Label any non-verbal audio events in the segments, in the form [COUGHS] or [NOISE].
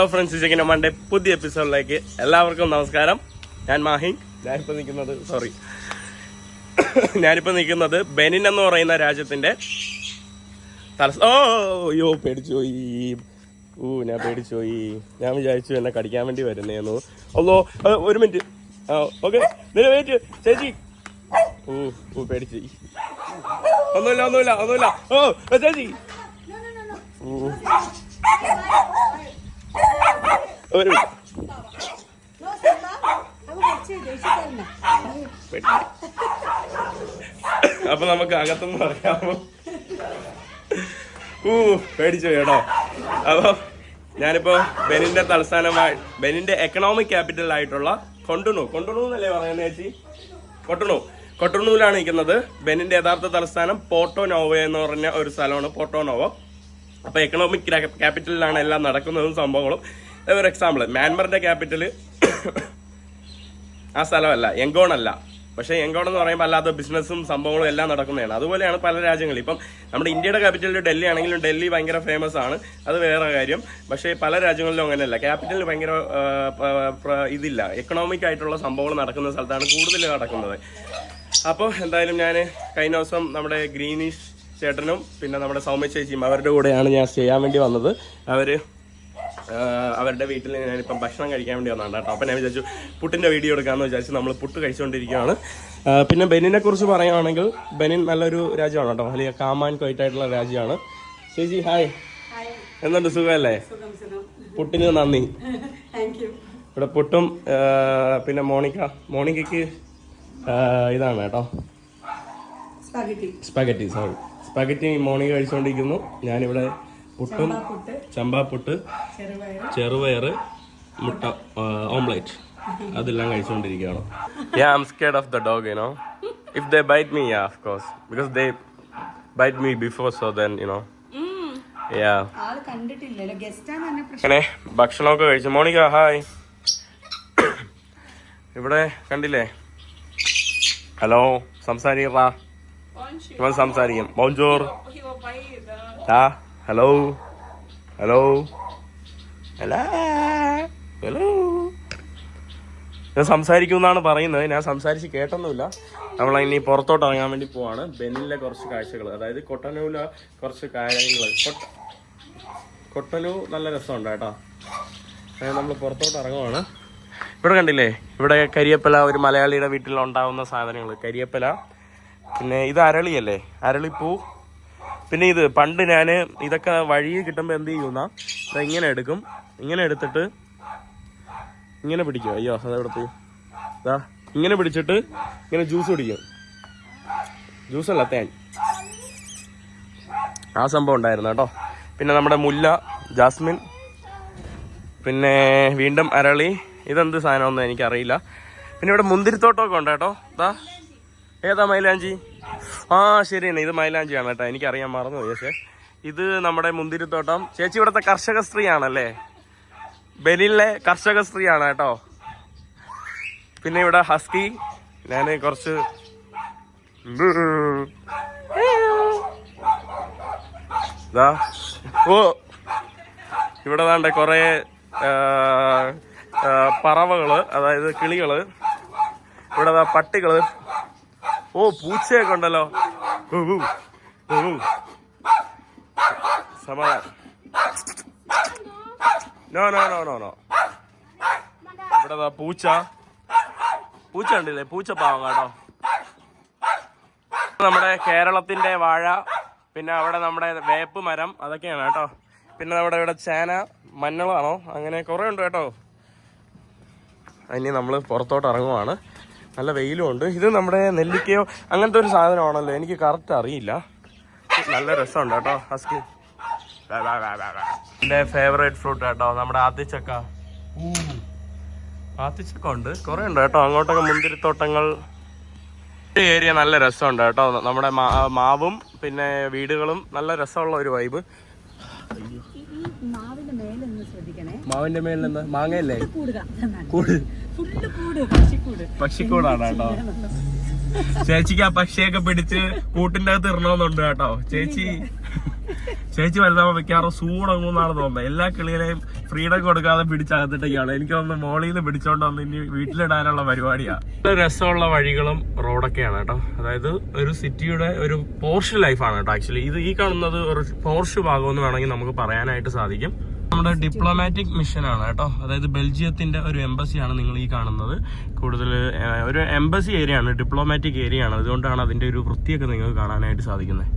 Hello friends ഇച്ചക്കിന്റെ Monday പുതിയ എപ്പിസോഡിലേക്ക് എല്ലാവർക്കും നമസ്കാരം. ഞാൻ മാഹി ഞാനിപ്പോൾ നിൽക്കുന്നത് സോറി ഞാനിപ്പോൾ നിൽക്കുന്നത് ബെനിൻ എന്ന് പറയുന്ന രാജ്യത്തിന്റെ തലസ് ഓ അയ്യോ പേടിച്ചു പോയി. ഊ ഞാൻ പേടിച്ചു പോയി. ഞാൻ വിചാരിച്ചു എന്നെ കടിക്കാൻ വേണ്ടി വരുന്നേന്നു. അല്ലോ ഒരു മിനിറ്റ്. ആ ഓക്കെ. വെയിറ്റ് ചേച്ചി. ഓ ഓ പേടിച്ചു. ഒന്നുമില്ല ഒന്നുമില്ല ഒന്നുമില്ല. ഓ ചേച്ചി. ഓ ഒരു. അപ്പൊ നമുക്ക് അകത്തെന്ന് പറയാമോ ഊ പേടിച്ചു കേട്ടോ. അപ്പൊ ഞാനിപ്പോ ബെനിന്റെ തലസ്ഥാനമായി ബെനിന്റെ എക്കണോമിക് ക്യാപിറ്റൽ ആയിട്ടുള്ള കൊണ്ടുണു കൊണ്ടുണു എന്നല്ലേ പറയുന്നത് ചേച്ചി? കൊട്ടുണു കൊട്ടുണൂലാണ് നിൽക്കുന്നത് ബെനിന്റെ യഥാർത്ഥ തലസ്ഥാനം പോർട്ടോ നോവോ എന്ന് പറഞ്ഞ ഒരു സ്ഥലമാണ് പോർട്ടോ നോവോ. അപ്പൊ എക്കണോമിക് ക്യാപിറ്റലിലാണ് എല്ലാം നടക്കുന്നതും സംഭവങ്ങളും. ഒരു എക്സാമ്പിൾ മ്യാൻമറിന്റെ ക്യാപിറ്റൽ ആ സ്ഥലമല്ല യങ്കോൺ അല്ല. പക്ഷേ യങ്കോൺ എന്ന് പറയുമ്പോൾ അല്ലാത്ത ബിസിനസ്സും സംഭവങ്ങളും എല്ലാം നടക്കുന്നതാണ്. അതുപോലെയാണ് പല രാജ്യങ്ങളിൽ ഇപ്പം നമ്മുടെ ഇന്ത്യയുടെ ക്യാപിറ്റൽ ഡൽഹി ആണെങ്കിലും ഡൽഹി ഭയങ്കര ഫേമസ് ആണ്. അത് വേറെ കാര്യം. പക്ഷേ പല രാജ്യങ്ങളിലും അങ്ങനെയല്ല. ക്യാപിറ്റലിൽ ഭയങ്കര ഇതില്ല. എക്കണോമിക് ആയിട്ടുള്ള സംഭവങ്ങൾ നടക്കുന്ന സ്ഥലത്താണ് കൂടുതൽ നടക്കുന്നത്. അപ്പോൾ എന്തായാലും ഞാൻ കഴിഞ്ഞ ദിവസം നമ്മുടെ ഗ്രീനിഷ് ചേട്ടനും പിന്നെ നമ്മുടെ സൗമ്യ ചേച്ചിയും അവരുടെ കൂടെയാണ് ഞാൻ ചെയ്യാൻ വേണ്ടി വന്നത്. അവർ അവരുടെ വീട്ടിൽ ഞാനിപ്പം ഭക്ഷണം കഴിക്കാൻ വേണ്ടി വന്നതാണ് കേട്ടോ. അപ്പം ഞാൻ വിചാരിച്ചു പുട്ടിന്റെ വീഡിയോ എടുക്കാമെന്ന് വിചാരിച്ചു നമ്മൾ പുട്ട് കഴിച്ചുകൊണ്ടിരിക്കുകയാണ് പിന്നെ ബെനിനെ കുറിച്ച് പറയുകയാണെങ്കിൽ ബെനിൻ നല്ലൊരു രാജ്യമാണ് കേട്ടോ. വലിയ കാമാൻ കൊയ്റ്റായിട്ടുള്ള രാജ്യമാണ്. ചേച്ചി ഹായ്. എന്തുണ്ട്? സുഖമല്ലേ? പുട്ടിന് നന്ദി. [LAUGHS] ഇവിടെ പുട്ടും പിന്നെ മോണിക്ക. മോണിക്കയ്ക്ക് ഇതാണ് കേട്ടോ. Spaghetti spaghetti sorry spaghetti morning കഴിച്ചുകൊണ്ടിരിക്കുന്നു. ഞാനിവിടെ പുട്ടും ചമ്പാപ്പുട്ട് ചമ്പാ പുട്ട് ചെറുപയർ. ചെറുപയറ് മുട്ട ഓംലെറ്റ്. അതെല്ലാം കഴിച്ചുകൊണ്ടിരിക്കുകയാണ്. Yeah I'm scared of the dog you know if they bite me yeah of course because they bite me before so then you know yeah അങ്ങനെ ഭക്ഷണമൊക്കെ കഴിച്ചു. Monica hi [COUGHS] ഇവിടെ കണ്ടില്ലേ? ഹലോ സംസാരിക്കറാ ഇവൻ സംസാരിക്കും. ബോഞ്ചോർ ആ ഹലോ. ഹലോ. Hello hello. ഞാൻ സംസാരിക്കുമെന്നാണ് പറയുന്നത്. ഞാൻ സംസാരിച്ച് കേട്ടൊന്നുമില്ല. നമ്മൾ ഇനി പുറത്തോട്ട് ഇറങ്ങാൻ വേണ്ടി പോവാണ്. ബെന്നിലെ കുറച്ച് കാഴ്ചകൾ അതായത് കൊട്ടനൂല കുറച്ച് കാര്യങ്ങൾ കൊട്ട കൊട്ടനു നല്ല രസമുണ്ട് കേട്ടോ. നമ്മൾ പുറത്തോട്ട് ഇറങ്ങുവാണ്. ഇവിടെ കണ്ടില്ലേ? ഇവിടെ കരിയപ്പല ഒരു മലയാളിയുടെ വീട്ടിൽ ഉണ്ടാവുന്ന സാധനങ്ങൾ കരിയപ്പല പിന്നെ ഇത് അരളിയല്ലേ? അരളിപ്പൂ. പിന്നെ ഇത് പണ്ട് ഞാൻ ഇതൊക്കെ വഴി കിട്ടുമ്പോൾ എന്ത് ചെയ്യുന്ന? ഇങ്ങനെ എടുക്കും. ഇങ്ങനെ എടുത്തിട്ട് ഇങ്ങനെ പിടിക്കും. അയ്യോ അതെവിടെ പോയി ഇതാ ഇങ്ങനെ പിടിച്ചിട്ട് ഇങ്ങനെ ജ്യൂസ് കുടിക്കും. ജ്യൂസ് അല്ല തേൻ. ആ സംഭവം ഉണ്ടായിരുന്നു കേട്ടോ. പിന്നെ നമ്മുടെ മുല്ല ജാസ്മിൻ പിന്നെ വീണ്ടും അരളി. ഇതെന്ത് സാധനമൊന്നും എനിക്കറിയില്ല. പിന്നെ ഇവിടെ മുന്തിരിത്തോട്ടമൊക്കെ ഉണ്ട് കേട്ടോ. ഇതാ ഏതാ മൈലാഞ്ചി? ആ ശരി തന്നെ ഇത് മൈലാഞ്ചിയാണ് കേട്ടോ. എനിക്കറിയാൻ മറന്നു പക്ഷേ ഇത് നമ്മുടെ മുന്തിരിത്തോട്ടം. ചേച്ചി ഇവിടുത്തെ കർഷക സ്ത്രീയാണല്ലേ? ബെനിലെ കർഷക സ്ത്രീയാണ് കേട്ടോ. പിന്നെ ഇവിടെ ഹസ്കി. ഞാൻ കുറച്ച് ഓ. ഇവിടെ ദാണ്ട് കുറേ പറവകൾ അതായത് കിളികൾ. ഇവിടെ പട്ടികൾ. ഓ പൂച്ചയൊക്കെ ഉണ്ടല്ലോ. സമാധാനം. No no no no no. ഇവിടെ പൂച്ച. പൂച്ച ഉണ്ടല്ലേ പൂച്ച പാവം കേട്ടോ. നമ്മുടെ കേരളത്തിന്റെ വാഴ പിന്നെ അവിടെ നമ്മുടെ വേപ്പ് മരം അതൊക്കെയാണ് കേട്ടോ. പിന്നെ നമ്മുടെ ഇവിടെ ചേന മഞ്ഞളാണോ? അങ്ങനെ കുറേ ഉണ്ട് കേട്ടോ. ഇനി നമ്മൾ പുറത്തോട്ട് ഇറങ്ങുവാണ്. നല്ല വെയിലും ഉണ്ട്. ഇത് നമ്മുടെ നെല്ലിക്കയോ അങ്ങനത്തെ ഒരു സാധനമാണല്ലോ. എനിക്ക് കറക്റ്റ് അറിയില്ല. നല്ല രസമുണ്ട് കേട്ടോ ഹസ്കി. എന്റെ ഫേവറേറ്റ് ഫ്രൂട്ട് കേട്ടോ നമ്മുടെ ആത്തിച്ചക്ക. ആത്തിച്ചക്ക ഉണ്ട്. കുറേ ഉണ്ട് കേട്ടോ. അങ്ങോട്ടൊക്കെ മുന്തിരിത്തോട്ടങ്ങൾ. ഏരിയ നല്ല രസമുണ്ട് കേട്ടോ. നമ്മുടെ മാവും പിന്നെ വീടുകളും നല്ല രസമുള്ള ഒരു വൈബ് മാവിന്റെ മേലെന്താ മാങ്ങയല്ലേ? കൂടുക കൂട് ഫുള്ള് കൂട് പക്ഷിക്കൂട് [LAUGHS] പക്ഷിക്കൂടാണ് കേട്ടോ. ചേച്ചിക്ക് ആ പക്ഷിയൊക്കെ പിടിച്ച് കൂട്ടിന്റെ അകത്ത് ഇറണമെന്നുണ്ട് കേട്ടോ. ചേച്ചി ചേച്ചി വലുതാവുമ്പോ മിക്കവാറും സൂടങ്ങുന്നാണ് തോന്നുന്നത്. എല്ലാ കിളികളെയും ഫ്രീഡം കൊടുക്കാതെ പിടിച്ചകത്തിട്ടൊക്കെയാണ് എനിക്ക് തോന്നുന്നു മോളിൽ നിന്ന് പിടിച്ചോണ്ട് വന്ന് ഇനി വീട്ടിലിടാനുള്ള പരിപാടിയാ. രസമുള്ള വഴികളും റോഡൊക്കെയാണ് കേട്ടോ. അതായത് ഒരു സിറ്റിയുടെ ഒരു പോർഷ് ലൈഫാണ് കേട്ടോ ആക്ച്വലി. ഇത് ഈ കാണുന്നത് ഒരു പോർഷ് ഭാഗം എന്ന് വേണമെങ്കിൽ നമുക്ക് പറയാനായിട്ട് സാധിക്കും. നമ്മുടെ ഡിപ്ലോമാറ്റിക് മിഷൻ ആണ് കേട്ടോ. അതായത് ബെൽജിയത്തിന്റെ ഒരു എംബസിയാണ് നിങ്ങൾ ഈ കാണുന്നത്. കൂടുതൽ ഒരു എംബസി ഏരിയ ആണ് ഡിപ്ലോമാറ്റിക് ഏരിയ ആണ്. അതുകൊണ്ടാണ് അതിന്റെ ഒരു വൃത്തിയൊക്കെ നിങ്ങൾക്ക് കാണാനായിട്ട് സാധിക്കുന്നത്.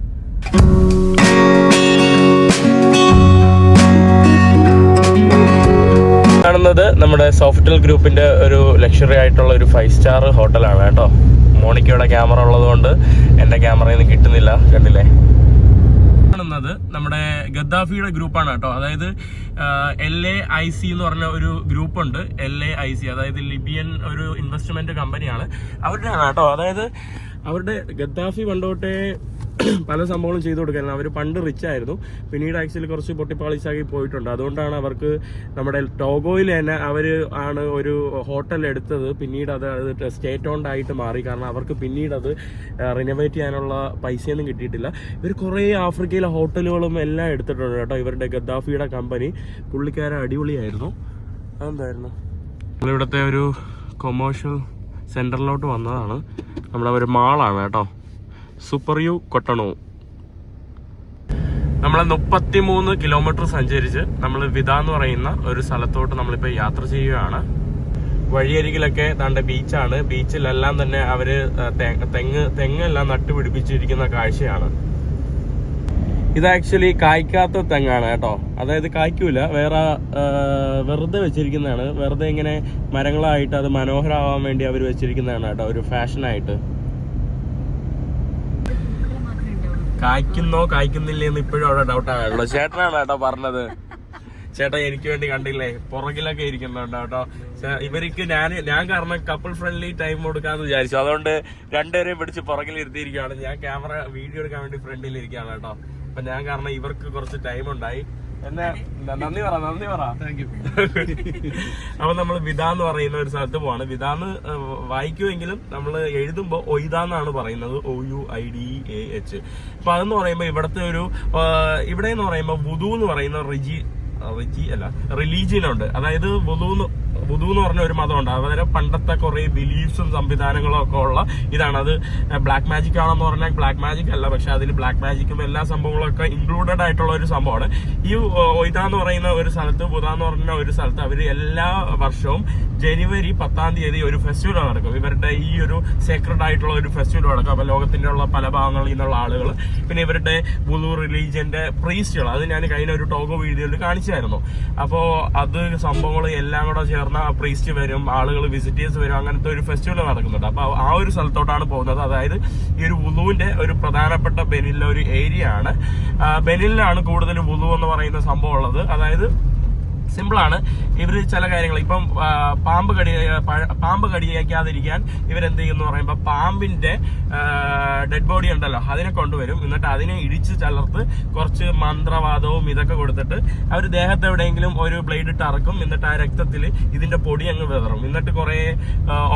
കാണുന്നത് നമ്മുടെ സോഫ്റ്റൽ ഗ്രൂപ്പിന്റെ ഒരു ലക്ഷറി ആയിട്ടുള്ള ഒരു ഫൈവ് സ്റ്റാർ ഹോട്ടലാണ് കേട്ടോ. മോണിക്കയുടെ ക്യാമറ ഉള്ളതുകൊണ്ട് എന്റെ ക്യാമറയിൽ നിന്ന് കിട്ടുന്നില്ല കണ്ടില്ലേ? കാണുന്നത് നമ്മുടെ ഗദ്ദാഫിയുടെ ഗ്രൂപ്പാണ് കേട്ടോ. അതായത് എൽ എ ഐ സി എന്ന് പറഞ്ഞ ഒരു ഗ്രൂപ്പ് ഉണ്ട് എൽ എ ഐ സി അതായത് ലിബിയൻ ഒരു ഇൻവെസ്റ്റ്മെന്റ് കമ്പനിയാണ് അവരുടെ ആണ് കേട്ടോ. അതായത് അവരുടെ ഗദ്ദാഫി പണ്ടോട്ടേ പല സംഭവങ്ങളും ചെയ്തു കൊടുക്കായിരുന്നു. അവർ പണ്ട് റിച്ച് ആയിരുന്നു. പിന്നീട് ആക്ച്വലി കുറച്ച് പൊട്ടിപ്പാളിച്ചാക്കി പോയിട്ടുണ്ട്. അതുകൊണ്ടാണ് അവർക്ക് നമ്മുടെ ടോഗോയിൽ തന്നെ അവർ ആണ് ഒരു ഹോട്ടൽ എടുത്തത്. പിന്നീട് അത് സ്റ്റേറ്റ് ഓൺഡ് ആയിട്ട് മാറി. കാരണം അവർക്ക് പിന്നീട് അത് റിനോവേറ്റ് ചെയ്യാനുള്ള പൈസയൊന്നും കിട്ടിയിട്ടില്ല. ഇവർ കുറേ ആഫ്രിക്കയിലെ ഹോട്ടലുകളും എല്ലാം എടുത്തിട്ടുണ്ട് കേട്ടോ. ഇവരുടെ ഗദ്ദാഫിയുടെ കമ്പനി പുള്ളിക്കാരൻ അടിപൊളിയായിരുന്നു. അതെന്തായിരുന്നു? നമ്മളിവിടുത്തെ ഒരു കൊമേഴ്ഷ്യൽ സെന്ററിലോട്ട് വന്നതാണ്. നമ്മുടെ ഒരു മാളാണ് കേട്ടോ. സൂപ്പർ യു കൊട്ടണു നമ്മൾ മുപ്പത്തി മൂന്ന് കിലോമീറ്റർ സഞ്ചരിച്ച് നമ്മൾ വിത എന്ന് പറയുന്ന ഒരു സ്ഥലത്തോട്ട് നമ്മളിപ്പോൾ യാത്ര ചെയ്യുകയാണ്. വഴിയരികിലൊക്കെ താണ്ട ബീച്ചാണ് ബീച്ചിലെല്ലാം തന്നെ അവർ തെങ്ങ് തെങ്ങെല്ലാം നട്ടുപിടിപ്പിച്ചിരിക്കുന്ന കാഴ്ചയാണ്. ഇത് ആക്ച്വലി കായ്ക്കാത്ത തെങ്ങാണ് കേട്ടോ. അതായത് കായ്ക്കൂല. വേറെ വെറുതെ വെച്ചിരിക്കുന്നതാണ്. വെറുതെ ഇങ്ങനെ മരങ്ങളായിട്ട് അത് മനോഹരമാവാൻ വേണ്ടി അവർ വെച്ചിരിക്കുന്നതാണ് കേട്ടോ. ഒരു ഫാഷനായിട്ട് കായ്ക്കുന്നോ കായ്ക്കുന്നില്ലേ എന്ന് ഇപ്പോഴും അവിടെ ഡൗട്ട് ആണല്ലോ. ചേട്ടനാണ് കേട്ടോ പറഞ്ഞത്. ചേട്ടാ എനിക്ക് വേണ്ടി കണ്ടില്ലേ? പുറകിലൊക്കെ ഇരിക്കുന്നുണ്ട് കേട്ടോ. ഇവർക്ക് ഞാൻ ഞാൻ കാരണം കപ്പിൾ ഫ്രണ്ട്ലി ടൈം കൊടുക്കാന്ന് വിചാരിച്ചു. അതുകൊണ്ട് രണ്ടുപേരെയും പിടിച്ച് പുറകിൽ ഇരുത്തിയിരിക്കുകയാണ്. ഞാൻ ക്യാമറ വീഡിയോ എടുക്കാൻ വേണ്ടി ഫ്രണ്ടിൽ ഇരിക്കുകയാണ് കേട്ടോ. അപ്പൊ ഞാൻ കാരണം ഇവർക്ക് കുറച്ച് ടൈം ഉണ്ടായി. നന്ദി പറ നന്ദി പറ. അപ്പൊ നമ്മൾ വിത എന്ന് പറയുന്ന ഒരു സ്ഥലത്ത് പോവാണ്. വിതാന്ന് വായിക്കുമെങ്കിലും നമ്മൾ എഴുതുമ്പോൾ ഒയ്താന്നാണ് പറയുന്നത്. O U I D A H. അപ്പൊ അതെന്ന് പറയുമ്പോൾ ഇവിടത്തെ ഒരു ഇവിടെ എന്ന് പറയുമ്പോൾ ബുധു എന്ന് പറയുന്ന റിജി റിജി അല്ല റിലീജിയൻ ഉണ്ട് അതായത് വുദു വുദു എന്ന് പറഞ്ഞ ഒരു മതമുണ്ട്. അവരെ പണ്ടത്തെ കുറെ ബിലീഫ്സും സംവിധാനങ്ങളും ഒക്കെ ഉള്ള ഇതാണ്. അത് ബ്ലാക്ക് മാജിക് ആണെന്ന് പറഞ്ഞാൽ ബ്ലാക്ക് മാജിക് അല്ല. പക്ഷെ അതിൽ ബ്ലാക്ക് മാജിക്കും എല്ലാ സംഭവങ്ങളും ഒക്കെ ഇൻക്ലൂഡഡ് ആയിട്ടുള്ള ഒരു സംഭവമാണ്. ഈ ഒയ്ത എന്ന് പറയുന്ന ഒരു സ്ഥലത്ത് ബുധ എന്ന് പറഞ്ഞ ഒരു സ്ഥലത്ത് അവർ എല്ലാ വർഷവും ജനുവരി പത്താം തീയതി ഒരു ഫെസ്റ്റിവൽ നടക്കും. ഇവരുടെ ഈ ഒരു സേക്രഡ് ആയിട്ടുള്ള ഒരു ഫെസ്റ്റിവൽ നടക്കും. അപ്പൊ ലോകത്തിന്റെ ഉള്ള പല ഭാഗങ്ങളിൽ നിന്നുള്ള ആളുകൾ പിന്നെ ഇവരുടെ ബുധു റിലീജിയന്റെ പ്രീസ്റ്റുകൾ അത് ഞാൻ കഴിഞ്ഞ ഒരു ടോഗോ വീഡിയോയിൽ കാണിച്ചായിരുന്നു. അപ്പോ അത് സംഭവങ്ങൾ എല്ലാം കൂടെ ചേർന്ന പ്രീസ്റ്റ് വരും ആളുകൾ വിസിറ്റേഴ്സ് വരും അങ്ങനത്തെ ഒരു ഫെസ്റ്റിവൽ നടക്കുന്നുണ്ട്. അപ്പൊ ആ ഒരു സ്ഥലത്തോട്ടാണ് പോകുന്നത്. അതായത് ഈ ഒരു വുലുവിന്റെ ഒരു പ്രധാനപ്പെട്ട ബെനിലെ ഒരു ഏരിയ ആണ്. ബെനിലാണ് കൂടുതൽ വുളു എന്ന് പറയുന്ന സംഭവം ഉള്ളത്. അതായത് സിമ്പിളാണ് ഇവർ ചില കാര്യങ്ങൾ ഇപ്പം പാമ്പ് കടി പാമ്പ് കടിയാക്കാതിരിക്കാൻ ഇവരെന്ത് ചെയ്യുന്നു പറയുമ്പോൾ പാമ്പിന്റെ ഡെഡ് ബോഡി ഉണ്ടല്ലോ അതിനെ കൊണ്ടുവരും. എന്നിട്ട് അതിനെ ഇടിച്ച് ചലർത്ത് കുറച്ച് മന്ത്രവാദവും ഇതൊക്കെ കൊടുത്തിട്ട് അവർ ദേഹത്ത് എവിടെയെങ്കിലും ഒരു ബ്ലേഡ് ഇട്ട് അറക്കും. എന്നിട്ട് ആ രക്തത്തിൽ ഇതിന്റെ പൊടി അങ്ങ് വിതറും. എന്നിട്ട് കുറെ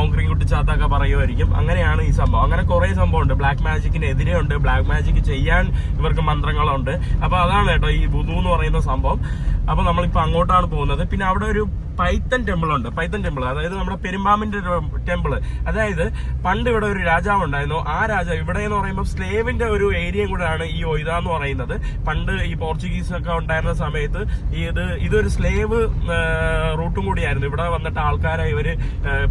ഓങ്ക്രീം കുട്ടിച്ചാത്തൊക്കെ പറയുമായിരിക്കും. അങ്ങനെയാണ് ഈ സംഭവം. അങ്ങനെ കുറെ സംഭവം ഉണ്ട് ബ്ലാക്ക് മാജിക്കിനെതിരെ ഉണ്ട് ബ്ലാക്ക് മാജിക് ചെയ്യാൻ ഇവർക്ക് മന്ത്രങ്ങളുണ്ട്. അപ്പൊ അതാണ് കേട്ടോ ഈ ബുധു എന്ന് പറയുന്ന സംഭവം. അപ്പൊ നമ്മളിപ്പോ അങ്ങോട്ടാണ് പോകുന്നത്. പിന്നെ അവിടെ ഒരു പൈത്തൻ ടെമ്പിൾ ഉണ്ട്. പൈത്തൻ ടെമ്പിൾ അതായത് നമ്മുടെ പെരുമ്പാമ്പിന്റെ ടെമ്പിൾ. അതായത് പണ്ട് ഇവിടെ ഒരു രാജാവ് ഉണ്ടായിരുന്നു. ആ രാജാവ് ഇവിടെ എന്ന് പറയുമ്പോൾ സ്ലേവിന്റെ ഒരു ഏരിയ കൂടെയാണ് ഈ ഒയ്ത എന്ന് പറയുന്നത്. പണ്ട് ഈ പോർച്ചുഗീസ് ഒക്കെ ഉണ്ടായിരുന്ന സമയത്ത് ഇത് ഇതൊരു സ്ലേവ് റൂട്ടും കൂടിയായിരുന്നു. ഇവിടെ വന്നിട്ട് ആൾക്കാരെ ഇവർ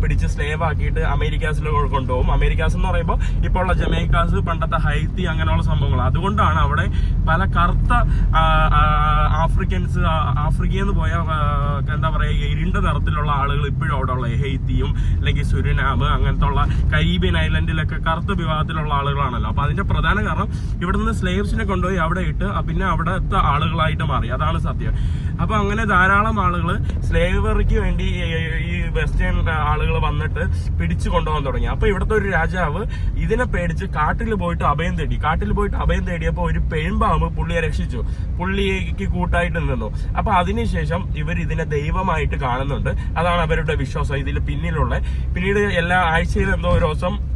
പിടിച്ച് സ്ലേവ് ആക്കിയിട്ട് അമേരിക്കാസിൽ കൊണ്ടുപോകും. അമേരിക്കാസ് എന്ന് പറയുമ്പോൾ ഇപ്പോൾ ഉള്ള ജമൈക്കാസ് പണ്ടത്തെ ഹൈത്തി അങ്ങനെയുള്ള സംഭവങ്ങൾ അതുകൊണ്ടാണ് അവിടെ പല കറുത്ത ആഫ്രിക്കൻസ് ആഫ്രിക്കയിൽ നിന്ന് പോയ എന്താ പറയാ ഇരുണ്ട നിറത്തിലുള്ള ആളുകൾ ഇപ്പോഴും അവിടെ ഉള്ള ഹെയ്ത്തിയും അല്ലെങ്കിൽ സുരിനാമ് അങ്ങനത്തെ ഉള്ള കരീബിയൻ ഐലൻഡിലൊക്കെ കറുത്ത വിഭാഗത്തിലുള്ള ആളുകളാണല്ലോ. അപ്പൊ അതിന്റെ പ്രധാന കാരണം ഇവിടെ നിന്ന് സ്ലേവ്സിനെ കൊണ്ടുപോയി അവിടെ ഇട്ട് പിന്നെ അവിടുത്തെ ആളുകളായിട്ട് മാറി. അതാണ് സത്യം. അപ്പൊ അങ്ങനെ ധാരാളം ആളുകൾ സ്ലേവറിക്ക് വേണ്ടി ഈ- വെസ്റ്റേൺ ആളുകൾ വന്നിട്ട് പിടിച്ചു കൊണ്ടുപോകാൻ തുടങ്ങി. അപ്പൊ ഇവിടുത്തെ ഒരു രാജാവ് ഇതിനെ പേടിച്ച് കാട്ടിൽ പോയിട്ട് അഭയം തേടി. കാട്ടിൽ പോയിട്ട് അഭയം തേടിയപ്പോ ഒരു പെൺപാമ്പ് പുള്ളിയെ രക്ഷിച്ചു. പുള്ളിക്ക് കൂട്ടായിട്ട് നിന്നു. അപ്പൊ അതിനുശേഷം ഇവർ ഇതിനെ ദൈവമായിട്ട് കാണുന്നുണ്ട്. അതാണ് അവരുടെ വിശ്വാസം. ഇതിൽ പിന്നിലുള്ള പിന്നീട് എല്ലാ ആഴ്ചയിലും എന്തോ ഒരു ദിവസം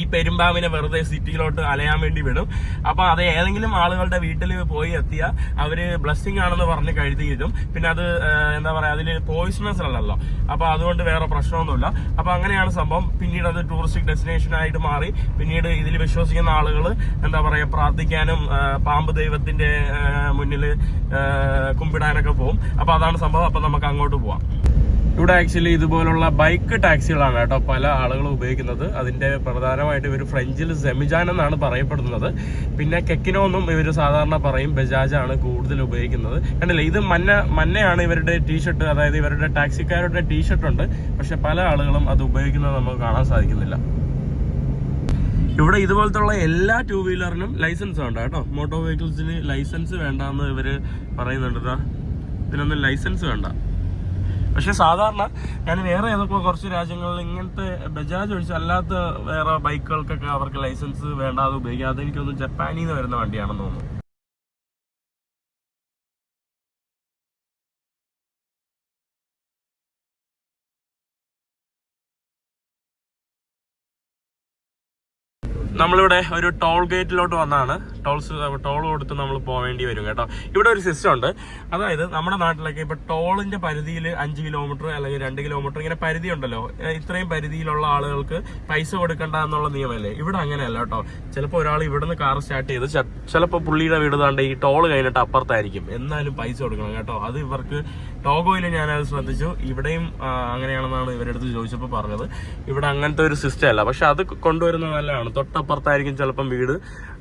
ഈ പെരുമ്പാവിനെ വെറുതെ സിറ്റിയിലോട്ട് അലയാൻ വേണ്ടി വിടും. അപ്പൊ അത് ഏതെങ്കിലും ആളുകളുടെ വീട്ടിൽ പോയി എത്തിയ അവർ ബ്ലസ്സിംഗ് ആണെന്ന് പറഞ്ഞ് കഴുതി കിട്ടും പിന്നെ അത് എന്താ പറയാ അതിൽ പോയിസണസ് അല്ലല്ലോ. അപ്പൊ അതുകൊണ്ട് വേറെ പ്രശ്നമൊന്നുമില്ല. അപ്പൊ അങ്ങനെയാണ് സംഭവം. പിന്നീട് അത് ടൂറിസ്റ്റിക് ഡെസ്റ്റിനേഷൻ ആയിട്ട് മാറി. പിന്നീട് ഇതിൽ വിശ്വസിക്കുന്ന ആളുകൾ എന്താ പറയാ പ്രാർത്ഥിക്കാനും പാമ്പ് ദൈവത്തിന്റെ മുന്നിൽ കുമ്പിടാനൊക്കെ പോകും അപ്പൊ അതാണ് സംഭവം. അപ്പൊ നമുക്ക് അങ്ങോട്ട് പോവാം. ഇവിടെ ആക്ച്വലി ഇതുപോലുള്ള ബൈക്ക് ടാക്സികളാണ് കേട്ടോ പല ആളുകളും ഉപയോഗിക്കുന്നത്. അതിന്റെ പ്രധാനമായിട്ട് ഇവർ ഫ്രഞ്ചിൽ സെമിജാൻ എന്നാണ് പറയപ്പെടുന്നത്. പിന്നെ കെക്കിനോ എന്നും ഇവർ സാധാരണ പറയും. ബജാജ് ആണ് കൂടുതൽ ഉപയോഗിക്കുന്നത്. കണ്ടില്ലേ ഇത് മഞ്ഞ മഞ്ഞയാണ് ഇവരുടെ ടീഷർട്ട് അതായത് ഇവരുടെ ടാക്സിക്കാരുടെ ടീഷർട്ട് ഉണ്ട്. പക്ഷെ പല ആളുകളും അത് ഉപയോഗിക്കുന്നത് നമുക്ക് കാണാൻ സാധിക്കുന്നില്ല. ഇവിടെ ഇതുപോലത്തുള്ള എല്ലാ ടൂ വീലറിനും ലൈസൻസ് ഉണ്ട് കേട്ടോ. മോട്ടോർ വെഹിക്കിൾസിന് ലൈസൻസ് വേണ്ടാന്ന് ഇവർ പറയുന്നുണ്ട്. ഇതിനൊന്നും ലൈസൻസ് വേണ്ട. പക്ഷെ സാധാരണ ഞാൻ വേറെ ഏതൊക്കെ കുറച്ച് രാജ്യങ്ങളിൽ ഇങ്ങനത്തെ ബജാജ് ഒഴിച്ച് അല്ലാത്ത വേറെ ബൈക്കുകൾക്കൊക്കെ അവർക്ക് ലൈസൻസ് വേണ്ടാതെ ഉപയോഗിക്കാം അതെനിക്കൊന്ന് ജപ്പാനിൽ നിന്ന് വരുന്ന വണ്ടിയാണെന്ന് തോന്നുന്നു. നമ്മളിവിടെ ഒരു ടോൾ ഗേറ്റിലോട്ട് വന്നാണ്. ടോൾസ് ടോൾ കൊടുത്ത് നമ്മൾ പോവേണ്ടി വരും കേട്ടോ. ഇവിടെ ഒരു സിസ്റ്റം ഉണ്ട്. അതായത് നമ്മുടെ നാട്ടിലൊക്കെ ഇപ്പൊ ടോളിന്റെ പരിധിയിൽ അഞ്ച് കിലോമീറ്റർ അല്ലെങ്കിൽ രണ്ട് കിലോമീറ്റർ ഇങ്ങനെ പരിധി ഉണ്ടല്ലോ ഇത്രയും പരിധിയിലുള്ള ആളുകൾക്ക് പൈസ കൊടുക്കണ്ട എന്നുള്ള നിയമമല്ലേ ഇവിടെ അങ്ങനെയല്ല കേട്ടോ. ചിലപ്പോൾ ഒരാൾ ഇവിടുന്ന് കാർ സ്റ്റാർട്ട് ചെയ്ത് ചിലപ്പോൾ പുള്ളിയുടെ വീട് താണ്ട് ഈ ടോൾ കഴിഞ്ഞിട്ട് അപ്പുറത്തായിരിക്കും. എന്നാലും പൈസ കൊടുക്കണം കേട്ടോ. അത് ഇവർക്ക് ടോഗോയിൽ ഞാനത് ശ്രദ്ധിച്ചു. ഇവിടെയും അങ്ങനെയാണെന്നാണ് ഇവരുടെ ചോദിച്ചപ്പോൾ പറഞ്ഞത്. ഇവിടെ അങ്ങനത്തെ ഒരു സിസ്റ്റം അല്ല. പക്ഷെ അത് കൊണ്ടുവരുന്നത് നല്ലതാണ്. തൊട്ടപ്പുറത്തായിരിക്കും ചിലപ്പം വീട്.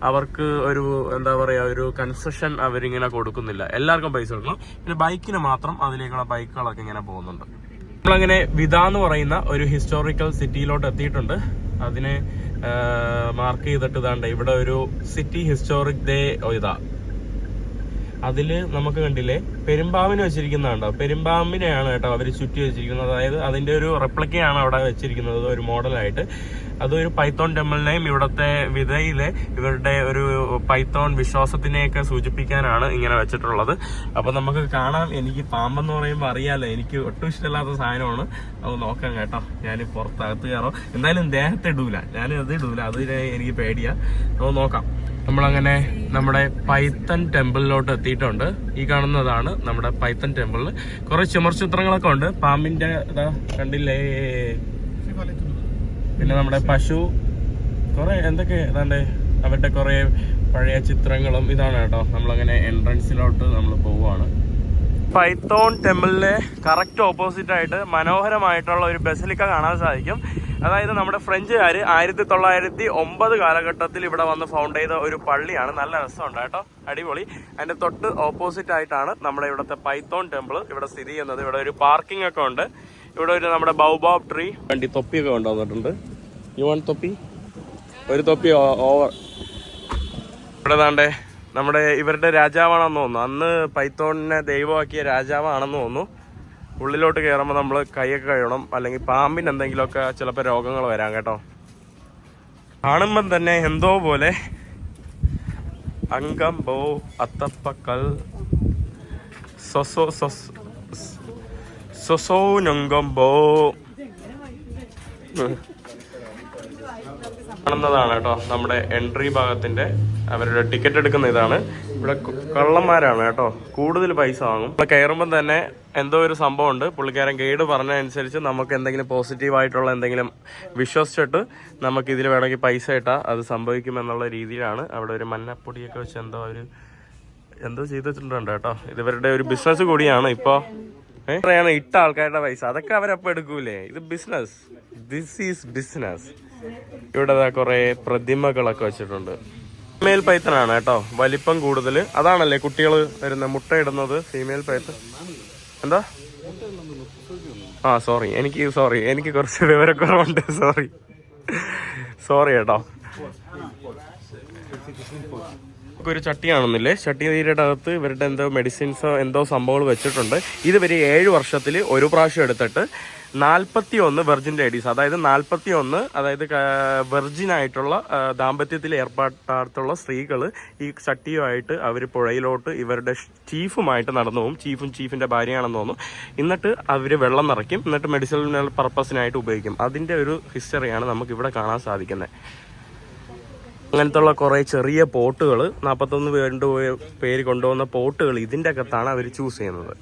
അവർക്ക് ഒരു എന്താ പറയാ ഒരു കൺസെഷൻ അവരിങ്ങനെ കൊടുക്കുന്നില്ല. എല്ലാവർക്കും പൈസ കൊടുക്കണം. പിന്നെ ബൈക്കിന് മാത്രം അതിലേക്കുള്ള ബൈക്കുകളൊക്കെ ഇങ്ങനെ പോകുന്നുണ്ട്. നമ്മളങ്ങനെ വിത എന്ന് പറയുന്ന ഒരു ഹിസ്റ്റോറിക്കൽ സിറ്റിയിലോട്ട് എത്തിയിട്ടുണ്ട്. അതിനെ മാർക്ക് ചെയ്തിട്ട് ഇതാണ്ട് ഇവിടെ ഒരു സിറ്റി ഹിസ്റ്റോറിക് ഡേ ഇതാ. അതിൽ നമുക്ക് കണ്ടില്ലേ? പെരുമ്പാമ്പിന് വെച്ചിരിക്കുന്നതുണ്ടോ പെരുമ്പാമ്പിനെയാണ് കേട്ടോ അവർ ചുറ്റി വെച്ചിരിക്കുന്നത്. അതായത് അതിന്റെ ഒരു റെപ്ലിക്കയാണ് അവിടെ വെച്ചിരിക്കുന്നത്. ഒരു മോഡലായിട്ട്. അതൊരു പൈത്തോൺ ടെമ്പിളിനെയും ഇവിടുത്തെ വിധയിലെ ഇവരുടെ ഒരു പൈത്തോൺ വിശ്വാസത്തിനെയൊക്കെ സൂചിപ്പിക്കാനാണ് ഇങ്ങനെ വെച്ചിട്ടുള്ളത്. അപ്പോൾ നമുക്ക് കാണാം. എനിക്ക് പാമ്പെന്ന് പറയുമ്പോൾ അറിയാമല്ലോ എനിക്ക് ഒട്ടും ഇഷ്ടമില്ലാത്ത സാധനമാണ്. അത് നോക്കാം കേട്ടോ. ഞാൻ പുറത്തകത്ത് കയറോ. എന്തായാലും ദേഹത്ത് ഇടൂല. ഞാൻ അത് ഇടൂല. അത് എനിക്ക് പേടിയാ. നമുക്ക് നോക്കാം. നമ്മളങ്ങനെ നമ്മുടെ പൈത്തൺ ടെമ്പിളിലോട്ട് എത്തിയിട്ടുണ്ട്. ഈ കാണുന്നതാണ് നമ്മുടെ പൈത്തൻ ടെമ്പിളിൽ കുറെ ചുമർചിത്രങ്ങളൊക്കെ ഉണ്ട്. പാമ്പിന്റെ ഇതാ കണ്ടില്ലേ? പിന്നെ നമ്മുടെ പശു. കുറെ എന്തൊക്കെ ഏതാണ്ട് അവരുടെ കുറെ പഴയ ചിത്രങ്ങളും ഇതാണ് കേട്ടോ. നമ്മളങ്ങനെ എൻട്രൻസിലോട്ട് നമ്മൾ പോവുകയാണ് പൈത്തോൺ ടെമ്പിളിലെ കറക്റ്റ് ഓപ്പോസിറ്റ് ആയിട്ട് മനോഹരമായിട്ടുള്ള ഒരു ബസലിക്ക കാണാൻ സാധിക്കും. അതായത് നമ്മുടെ ഫ്രഞ്ചുകാർ ആയിരത്തി തൊള്ളായിരത്തി ഒമ്പത് കാലഘട്ടത്തിൽ ഇവിടെ വന്ന് ഫൗണ്ട് ചെയ്ത ഒരു പള്ളിയാണ്. നല്ല രസമുണ്ട് കേട്ടോ. അടിപൊളി. അതിന്റെ തൊട്ട് ഓപ്പോസിറ്റ് ആയിട്ടാണ് നമ്മുടെ ഇവിടുത്തെ പൈത്തോൺ ടെമ്പിൾ ഇവിടെ സ്ഥിതി ചെയ്യുന്നത്. ഇവിടെ ഒരു പാർക്കിംഗ് ഒക്കെ ഉണ്ട്. ഇവിടെ ഒരു നമ്മുടെ ബൗബോബ് ട്രീ വണ്ടി തൊപ്പിയൊക്കെ കൊണ്ടുവന്നിട്ടുണ്ട്. യു വൺ തൊപ്പി? ഒരു തൊപ്പി ഓവർ ഇവിടെ താണ്ടേ നമ്മുടെ ഇവരുടെ രാജാവാണെന്ന് തോന്നുന്നു. അന്ന് പൈത്തോണിനെ ദൈവമാക്കിയ രാജാവാണെന്ന് തോന്നുന്നു. ഉള്ളിലോട്ട് കയറുമ്പോൾ നമ്മൾ കൈയൊക്കെ കഴുകണം. അല്ലെങ്കിൽ പാമ്പിന് എന്തെങ്കിലുമൊക്കെ ചിലപ്പോൾ രോഗങ്ങൾ വരാം കേട്ടോ. കാണുമ്പം തന്നെ എന്തോ പോലെ അങ്കം ബോ അത്തപ്പക്കൽ സൊസോ സൊസ് സൊസോ ബോ. കാണുന്നതാണ് കേട്ടോ. നമ്മുടെ എൻട്രി ഭാഗത്തിന്റെ അവരുടെ ടിക്കറ്റ് എടുക്കുന്ന ഇതാണ്. ഇവിടെ കള്ളന്മാരാണ് കേട്ടോ. കൂടുതൽ പൈസ വാങ്ങും. ഇവിടെ കയറുമ്പോൾ തന്നെ എന്തോ ഒരു സംഭവം ഉണ്ട് പുള്ളിക്കാരൻ ഗൈഡ് പറഞ്ഞതനുസരിച്ച് നമുക്ക് എന്തെങ്കിലും പോസിറ്റീവ് ആയിട്ടുള്ള എന്തെങ്കിലും വിശ്വസിച്ചിട്ട് നമുക്ക് ഇതിൽ വേണമെങ്കിൽ പൈസ ഇട്ടാൽ അത് സംഭവിക്കുമെന്നുള്ള രീതിയിലാണ്. അവിടെ ഒരു മഞ്ഞപ്പൊടിയൊക്കെ വെച്ച് എന്തോ ഒരു എന്തോ ചെയ്തിട്ടുണ്ട് കേട്ടോ. ഇതിവരുടെ ഒരു ബിസിനസ് കൂടിയാണ് ഇപ്പോ. ഏഹ് ഇട്ട ആൾക്കാരുടെ പൈസ. അതൊക്കെ അവരപ്പം എടുക്കൂലേ? ഇത് ബിസിനസ് ദിസ് ഈസ് ബിസിനസ് ഇവിടെ കുറേ പ്രതിമകളൊക്കെ വെച്ചിട്ടുണ്ട്. ഫീമെയിൽ പൈത്തനാണ് കേട്ടോ. വലിപ്പം കൂടുതൽ അതാണല്ലേ കുട്ടികൾ വരുന്ന മുട്ട ഇടുന്നത്? ഫീമെയിൽ പൈത്തൻ എന്താ? ആ സോറി എനിക്ക് സോറി എനിക്ക് കുറച്ച് വിവരക്കുറവുണ്ട്. സോറി സോറി കേട്ടോ. ഒരു ചട്ടി കാണുന്നില്ലേ? ചട്ടി നീരുടെ അകത്ത് ഇവരുടെ എന്തോ മെഡിസിൻസോ എന്തോ സംഭവങ്ങൾ വെച്ചിട്ടുണ്ട്. ഇത് ഇവർ ഏഴ് വർഷത്തിൽ ഒരു പ്രാവശ്യം എടുത്തിട്ട് നാൽപ്പത്തി ഒന്ന് വെർജിൻ ലേഡീസ് അതായത് നാൽപ്പത്തി ഒന്ന് അതായത് വെർജിൻ ആയിട്ടുള്ള ദാമ്പത്യത്തിൽ ഏർപ്പെട്ടാർത്തുള്ള സ്ത്രീകൾ ഈ ചട്ടിയുമായിട്ട് അവർ പുഴയിലോട്ട് ഇവരുടെ ചീഫുമായിട്ട് നടന്നു പോകും ചീഫും ചീഫിന്റെ ഭാര്യയാണെന്ന് തോന്നുന്നു. എന്നിട്ട് അവർ വെള്ളം നിറയ്ക്കും. എന്നിട്ട് മെഡിസിനൽ പർപ്പസിനായിട്ട് ഉപയോഗിക്കും. അതിന്റെ ഒരു ഹിസ്റ്ററിയാണ് നമുക്ക് ഇവിടെ കാണാൻ സാധിക്കുന്നത്. അങ്ങനത്തെ ഉള്ള കുറേ ചെറിയ പോട്ടുകൾ നാൽപ്പത്തൊന്ന് പേരുണ്ട് പേര് കൊണ്ടുപോകുന്ന പോട്ടുകൾ ഇതിന്റെ അകത്താണ് അവർ ചൂസ് ചെയ്യുന്നത്.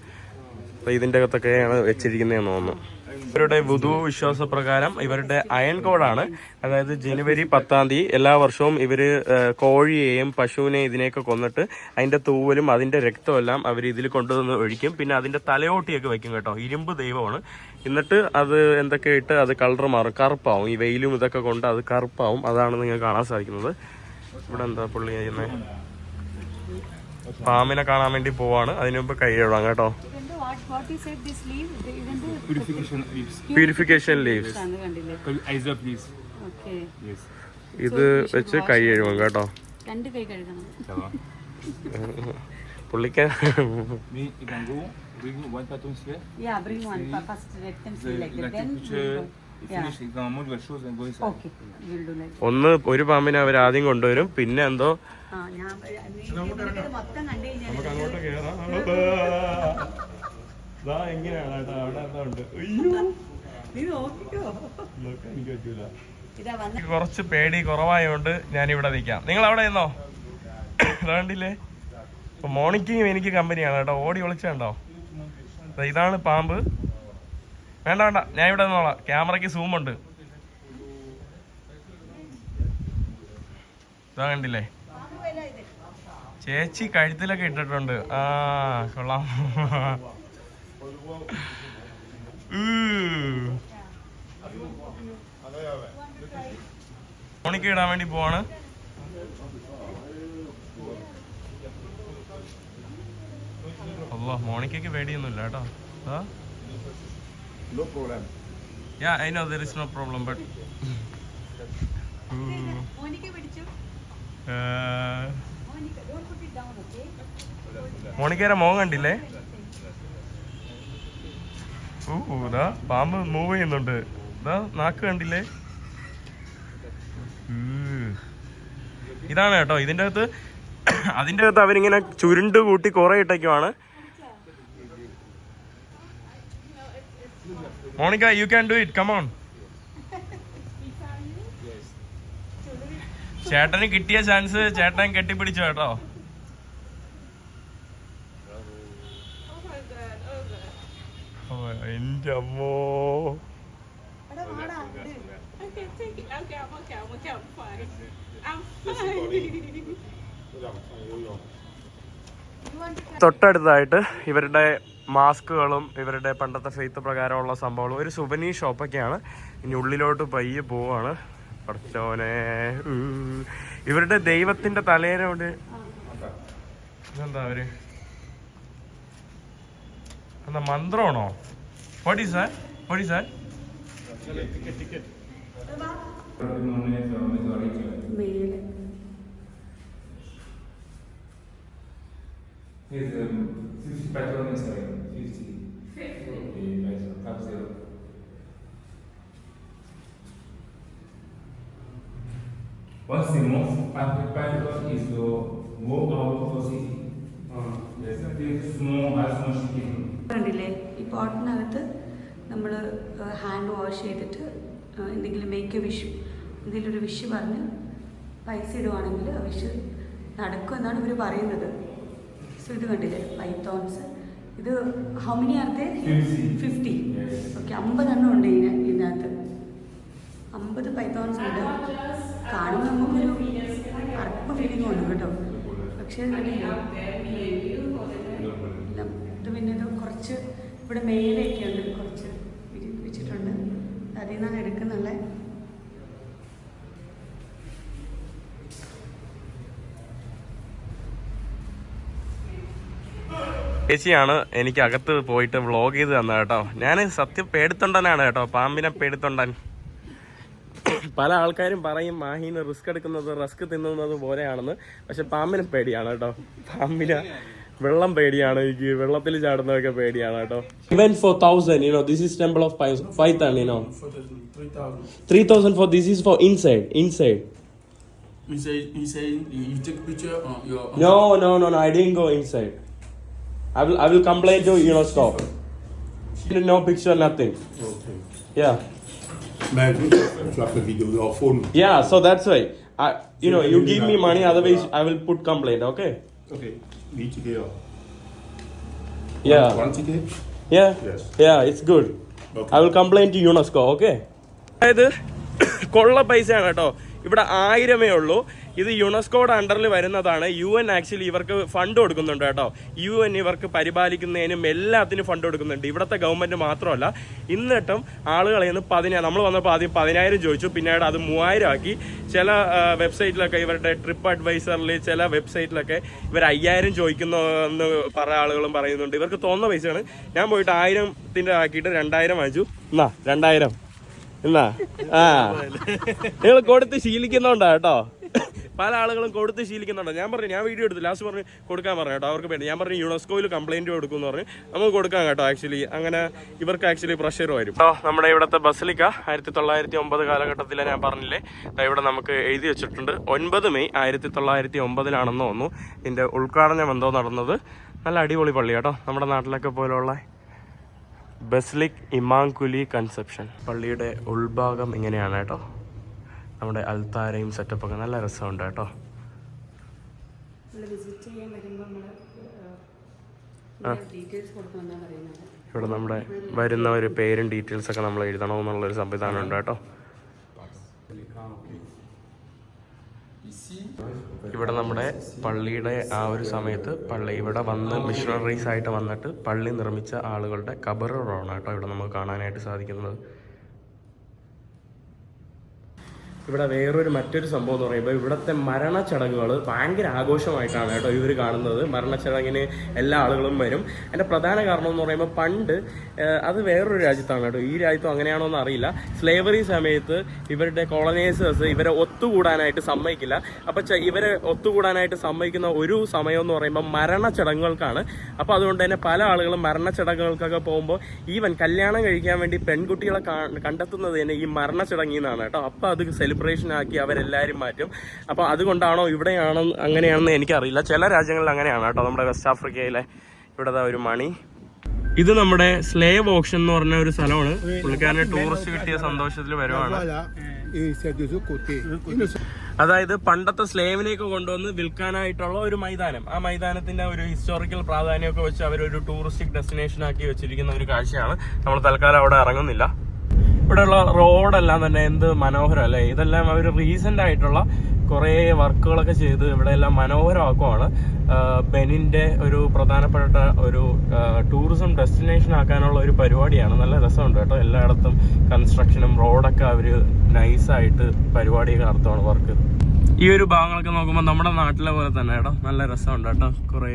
അപ്പോൾ ഇതിന്റെ അകത്തൊക്കെയാണ് വെച്ചിരിക്കുന്നതെന്ന് തോന്നുന്നു. ഇവരുടെ വുധു വിശ്വാസപ്രകാരം ഇവരുടെ അയൺ കോഡാണ്. അതായത് ജനുവരി പത്താം തീയതി എല്ലാ വർഷവും ഇവർ കോഴിയെയും പശുവിനെയും ഇതിനെയൊക്കെ കൊന്നിട്ട് അതിന്റെ തൂവലും അതിന്റെ രക്തമെല്ലാം അവർ ഇതിൽ കൊണ്ടുവന്ന് ഒഴിക്കും. പിന്നെ അതിന്റെ തലയോട്ടിയൊക്കെ വെക്കും കേട്ടോ. ഇരുമ്പ് ദൈവമാണ്. എന്നിട്ട് അത് എന്തൊക്കെ ഇട്ട് അത് കളർ മാറും. കറുപ്പാവും. ഈ വെയിലും ഇതൊക്കെ കൊണ്ട് അത് കറുപ്പാവും. അതാണ് നിങ്ങൾക്ക് കാണാൻ സാധിക്കുന്നത്. ഇവിടെ എന്താ പുള്ളി ചെയ്യുന്നത്? പാമ്പിനെ കാണാൻ വേണ്ടി പോവാണ്. അതിനു മുമ്പ് കൈ എഴുതാം കേട്ടോ. What you said this leaf ഇവന്റെ Purification leaves. Purification leaves. Isop leaves. Okay. Yes. ഇത് വെച്ച് കൈ കഴുകും കേട്ടോ രണ്ട് കൈ കഴുകണം. പുള്ളിക്ക് go, bring one yeah bring first let them see like that then we'll go. yeah okay we'll do like ഒന്ന് ഒരു പാമ്പിനെ അവർ ആദ്യം കൊണ്ടുവരും പിന്നെ എന്തോ ആ ഞാൻ നിനക്കിത് മൊത്തം കണ്ടു കഴിഞ്ഞാൽ എങ്ങനെയാണ് കേട്ടോ അവിടെ എന്താ ഉണ്ട്. നീ നോക്കിക്കോ. എനിക്ക് പറ്റൂല. ഇതാ വന്ന കുറച്ച് പേടി കുറവായതുകൊണ്ട് ഞാൻ ഇവിടെ നിൽക്കാം നിങ്ങൾ അവിടെ നിന്നോ വേണ്ടില്ലേ ഇപ്പൊ മോണിക്കും എനിക്ക് കമ്പനിയാണ് കേട്ടോ. ഓടി ഒളിച്ചുണ്ടോ ദാ ഇതാണ് പാമ്പ്. വേണ്ട വേണ്ട. ഞാൻ ഇവിടെ നിന്നോളാം. ക്യാമറയ്ക്ക് സൂം ഉണ്ട്. ഇതാ കണ്ടില്ലേ? ചേച്ചി കഴുത്തിലൊക്കെ ഇട്ടിട്ടുണ്ട്. ആ കൊള്ളാം. മോണിക്ക ഇടാൻ വേണ്ടി പോവാണ്. അല്ലോ മോണിക്കയ്ക്ക് പേടിയൊന്നുമില്ല കേട്ടോ. problem. Yeah I know there is no problem but മോണിക്കേരെ മോൻ Monica don't put it down okay മോണിക്കയുടെ മോൻ കണ്ടില്ലേ ഇതാ പാമ്പ് മൂവ് ചെയ്യുന്നുണ്ട്. ഇതാ നാക്ക് കണ്ടില്ലേ. ഇതാണ് കേട്ടോ ഇതിന്റെ അകത്ത് അതിന്റെ അകത്ത് അവരിങ്ങനെ ചുരുണ്ട് കൂട്ടി കുറെ ഇട്ടേക്കുവാണ്. Monica you can do it come on ചേട്ടന് കിട്ടിയ ചാൻസ് ചേട്ടൻ കെട്ടിപ്പിടിച്ചു കേട്ടോ. ഓ, എന്റെ അമ്മോ എടാ വാടാ ഇത്. Okay, take it. Okay, I'm okay. I'm okay. I'm fine. I'm fine. You want to തൊട്ടടുത്തായിട്ട് ഇവരുടെ മാസ്കുകളും ഇവരുടെ പണ്ടത്തെ ഫെയ്ത്ത് പ്രകാരമുള്ള സംഭവങ്ങളും ഒരു സുവനീ ഷോപ്പൊക്കെയാണ് ഇനി ഉള്ളിലോട്ട് പയ്യെ പോവാണ് പഠിച്ചോനെ ഇവരുടെ ദൈവത്തിന്റെ തലേനോട് എന്താ അവർ എന്താ മന്ത്രമാണോ What is that? What is that? Ticket, ticket. Here's um, 50 50. 50. Python, cap zero. Once a month, Python is to go out for city. There's something small as much as നമ്മൾ ഹാൻഡ് വാഷ് ചെയ്തിട്ട് എന്തെങ്കിലും make wish എന്തെങ്കിലും ഒരു wish പറഞ്ഞ് പൈസ ഇടുവാണെങ്കിൽ ആ wish നടക്കും എന്നാണ് ഇവർ പറയുന്നത്. സോ ഇത് കണ്ടില്ലേ? പൈത്തോൺസ് ഇത് how many are they fifty. Okay അമ്പതെണ്ണം ഉണ്ട് ഇതിന് ഇതിനകത്ത്. അമ്പത് പൈത്തോൺസ് ഉണ്ട്. കാണുമ്പോൾ നമുക്കൊരു അറപ്പ് ഫീലിംഗ് ഉണ്ട് കേട്ടോ. പക്ഷേ ഇത് പിന്നെ ഇത് കുറച്ച് ഇവിടെ മേലെയൊക്കെ ഉണ്ട് കുറച്ച് നിന്നാണ് എടുക്കുന്നുള്ള? ചേച്ചിയാണ് എനിക്ക് അകത്ത് പോയിട്ട് വ്ളോഗ് ചെയ്ത് തന്നത് കേട്ടോ. ഞാൻ സത്യം പേടിത്തൊണ്ടനാണ് കേട്ടോ പാമ്പിനെ പേടിത്തൊണ്ടൻ. പല ആൾക്കാരും പറയും മാഹീന് റിസ്ക് എടുക്കുന്നത് റിസ്ക് തിന്നുന്നത് പോലെയാണെന്ന്. പക്ഷെ പാമ്പിനെ പേടിയാണ് കേട്ടോ. പാമ്പിന് വെള്ളം പേടിയാണ് എനിക്ക് വെള്ളത്തിൽ ചാടുന്നതൊക്കെ പേടിയാണ് കേട്ടോ ഇവൻ four thousand you know this is temple of five you know three thousand four this is four inside inside You say, you say, you take picture on your. No, no, no, no. I didn't go inside. I will, I will complain to you know stop. No picture, nothing. Okay. Yeah, Mais tu as fait vidéo en phone. yeah. So that's why you know, you give me money, otherwise I will put complaint. Okay? Okay. Which ticket? oh? Yeah. One ticket? Yeah. Yes. Yeah, it's good. Okay. I will complain to UNESCO, okay? അതായത് കൊള്ള പൈസയാണ് കേട്ടോ ഇവിടെ ആയിരമേ ഉള്ളൂ. ഇത് യുനെസ്കോയുടെ അണ്ടറിൽ വരുന്നതാണ്. യു എൻ ആക്ച്വലി ഇവർക്ക് ഫണ്ട് കൊടുക്കുന്നുണ്ട് കേട്ടോ. യു എൻ ഇവർക്ക് പരിപാലിക്കുന്നതിനും എല്ലാത്തിനും ഫണ്ട് കൊടുക്കുന്നുണ്ട്. ഇവിടുത്തെ ഗവൺമെന്റ് മാത്രമല്ല ഇന്നിട്ടും ആളുകളെ നിന്ന് പതിനായിരം നമ്മൾ വന്നപ്പോൾ ആദ്യം പതിനായിരം ചോദിച്ചു. പിന്നീട് അത് മൂവായിരം ആക്കി. ചില വെബ്സൈറ്റിലൊക്കെ ഇവരുടെ ട്രിപ്പ് അഡ്വൈസറിൽ ചില വെബ്സൈറ്റിലൊക്കെ ഇവർ അയ്യായിരം ചോദിക്കുന്നു എന്ന് പല ആളുകളും പറയുന്നുണ്ട്. ഇവർക്ക് തോന്നുന്ന പൈസയാണ്. ഞാൻ പോയിട്ട് ആയിരത്തിന്റെ ആക്കിയിട്ട് രണ്ടായിരം വാങ്ങിച്ചു. എന്നാ രണ്ടായിരം. എന്നാ ആ. നിങ്ങൾ കൊടുത്ത് ശീലിക്കുന്നുണ്ടോ കേട്ടോ. പല ആളുകളും കൊടുത്ത് ശീലിക്കുന്നുണ്ടോ. ഞാൻ പറഞ്ഞു ഞാൻ വീഡിയോ എടുത്തു. ലാസ്റ്റ് പറഞ്ഞു കൊടുക്കാൻ പറഞ്ഞു കേട്ടോ. അവർക്ക് വേണ്ടി. ഞാൻ പറഞ്ഞു യുനെസ്കോയിൽ കംപ്ലൈന്റ് കൊടുക്കുമെന്ന് പറഞ്ഞു. നമുക്ക് കൊടുക്കാം കേട്ടോ ആക്ച്വലി അങ്ങനെ ഇവർക്ക് ആക്ച്വലി പ്രഷർ വരും. നമ്മുടെ ഇവിടുത്തെ ബസിലിക്ക ആയിരത്തി തൊള്ളായിരത്തി ഒമ്പത് കാലഘട്ടത്തിൽ ഞാൻ പറഞ്ഞില്ലേ? ഇവിടെ നമുക്ക് എഴുതി വെച്ചിട്ടുണ്ട്. ഒൻപത് മെയ് ആയിരത്തി തൊള്ളായിരത്തി ഒമ്പതിലാണെന്ന് തോന്നുന്നു. ഇതിന്റെ ഉദ്ഘാടനം എന്തോ നടന്നത്. നല്ല അടിപൊളി പള്ളി കേട്ടോ. നമ്മുടെ നാട്ടിലൊക്കെ പോലുള്ള ബസ്ലിക് ഇമാങ്കുലി കൺസെപ്ഷൻ. പള്ളിയുടെ ഉൾഭാഗം ഇങ്ങനെയാണ് കേട്ടോ. നമ്മുടെ അൽത്താരയും സെറ്റപ്പൊക്കെ നല്ല രസമുണ്ട് കേട്ടോ. ഇവിടെ നമ്മുടെ വരുന്ന ഒരു പേരും ഡീറ്റെയിൽസൊക്കെ നമ്മൾ എഴുതണമെന്നുള്ളൊരു സംവിധാനം ഉണ്ട് കേട്ടോ. ഇവിടെ നമ്മുടെ പള്ളിയുടെ ആ ഒരു സമയത്ത് പള്ളി ഇവിടെ വന്ന് മിഷണറീസ് ആയിട്ട് വന്നിട്ട് പള്ളി നിർമ്മിച്ച ആളുകളുടെ കബറുകളാണ് കേട്ടോ ഇവിടെ നമുക്ക് കാണാനായിട്ട് സാധിക്കുന്നത്. ഇവിടെ വേറൊരു മറ്റൊരു സംഭവം എന്ന് പറയുമ്പോൾ ഇവിടുത്തെ മരണച്ചടങ്ങുകൾ ഭയങ്കര ആഘോഷമായിട്ടാണ് കേട്ടോ ഇവർ കാണുന്നത്. മരണച്ചടങ്ങിന് എല്ലാ ആളുകളും വരും. അതിന്റെ പ്രധാന കാരണം എന്ന് പറയുമ്പോൾ പണ്ട് അത് വേറൊരു രാജ്യത്താണ് കേട്ടോ. ഈ രാജ്യത്തും അങ്ങനെയാണോ എന്ന് അറിയില്ല. സ്ലേവറി സമയത്ത് ഇവരുടെ കോളനൈസേഴ്സ് ഇവരെ ഒത്തുകൂടാനായിട്ട് സമ്മതിക്കില്ല. അപ്പം ഇവരെ ഒത്തുകൂടാനായിട്ട് സമ്മതിക്കുന്ന ഒരു സമയം എന്ന് പറയുമ്പോൾ മരണച്ചടങ്ങുകൾക്കാണ് അപ്പോൾ അതുകൊണ്ട് തന്നെ പല ആളുകളും മരണച്ചടങ്ങുകൾക്കൊക്കെ പോകുമ്പോൾ ഈവൻ കല്യാണം കഴിക്കാൻ വേണ്ടി പെൺകുട്ടികളെ കണ്ടെത്തുന്നത് തന്നെ ഈ മരണച്ചടങ്ങിൽ നിന്നാണ് കേട്ടോ. അപ്പോൾ അത് സെലിബ്രേഷൻ ആക്കി അവരെല്ലാവരും മാറ്റും. അപ്പോൾ അതുകൊണ്ടാണോ ഇവിടെയാണോ അങ്ങനെയാണെന്ന് എനിക്കറിയില്ല. ചില രാജ്യങ്ങളിൽ അങ്ങനെയാണ് കേട്ടോ. നമ്മുടെ വെസ്റ്റ് ആഫ്രിക്കയിലെ ഇവിടുത്തെ ഒരു മണി. ഇത് നമ്മുടെ സ്ലേവ് ഓപ്ഷൻ എന്ന് പറഞ്ഞ ഒരു സ്ഥലമാണ്. പുള്ളിക്കാരന് ടൂറിസ്റ്റ് കിട്ടിയ സന്തോഷത്തിൽ വരുവാണ്. അതായത് പണ്ടത്തെ സ്ലേവിനെയൊക്കെ കൊണ്ടുവന്ന് വിൽക്കാനായിട്ടുള്ള ഒരു മൈതാനം. ആ മൈതാനത്തിന്റെ ഒരു ഹിസ്റ്റോറിക്കൽ പ്രാധാന്യമൊക്കെ വെച്ച് അവർ ഒരു ടൂറിസ്റ്റിക് ഡെസ്റ്റിനേഷൻ ആക്കി വെച്ചിരിക്കുന്ന ഒരു കാഴ്ചയാണ്. നമ്മൾ തൽക്കാലം അവിടെ ഇറങ്ങുന്നില്ല. ഇവിടെയുള്ള റോഡെല്ലാം തന്നെ എന്ത് മനോഹരം അല്ലേ? ഇതെല്ലാം അവർ റീസെന്റ് ആയിട്ടുള്ള കുറേ വർക്കുകളൊക്കെ ചെയ്ത് ഇവിടെ എല്ലാം മനോഹരമാക്കുവാണ് ബെനിന്റെ ഒരു പ്രധാനപ്പെട്ട ഒരു ടൂറിസം ഡെസ്റ്റിനേഷൻ ആക്കാനുള്ള ഒരു പരിപാടിയാണ്. നല്ല രസമുണ്ട് കേട്ടോ. എല്ലായിടത്തും കൺസ്ട്രക്ഷനും റോഡൊക്കെ അവർ നൈസായിട്ട് പരിപാടിയൊക്കെ നടത്തുവാണ് വർക്ക് ഈ ഒരു ഭാഗങ്ങളൊക്കെ നോക്കുമ്പോൾ നമ്മുടെ നാട്ടിലെ പോലെ തന്നെ കേട്ടോ. നല്ല രസമുണ്ട് കേട്ടോ. കുറേ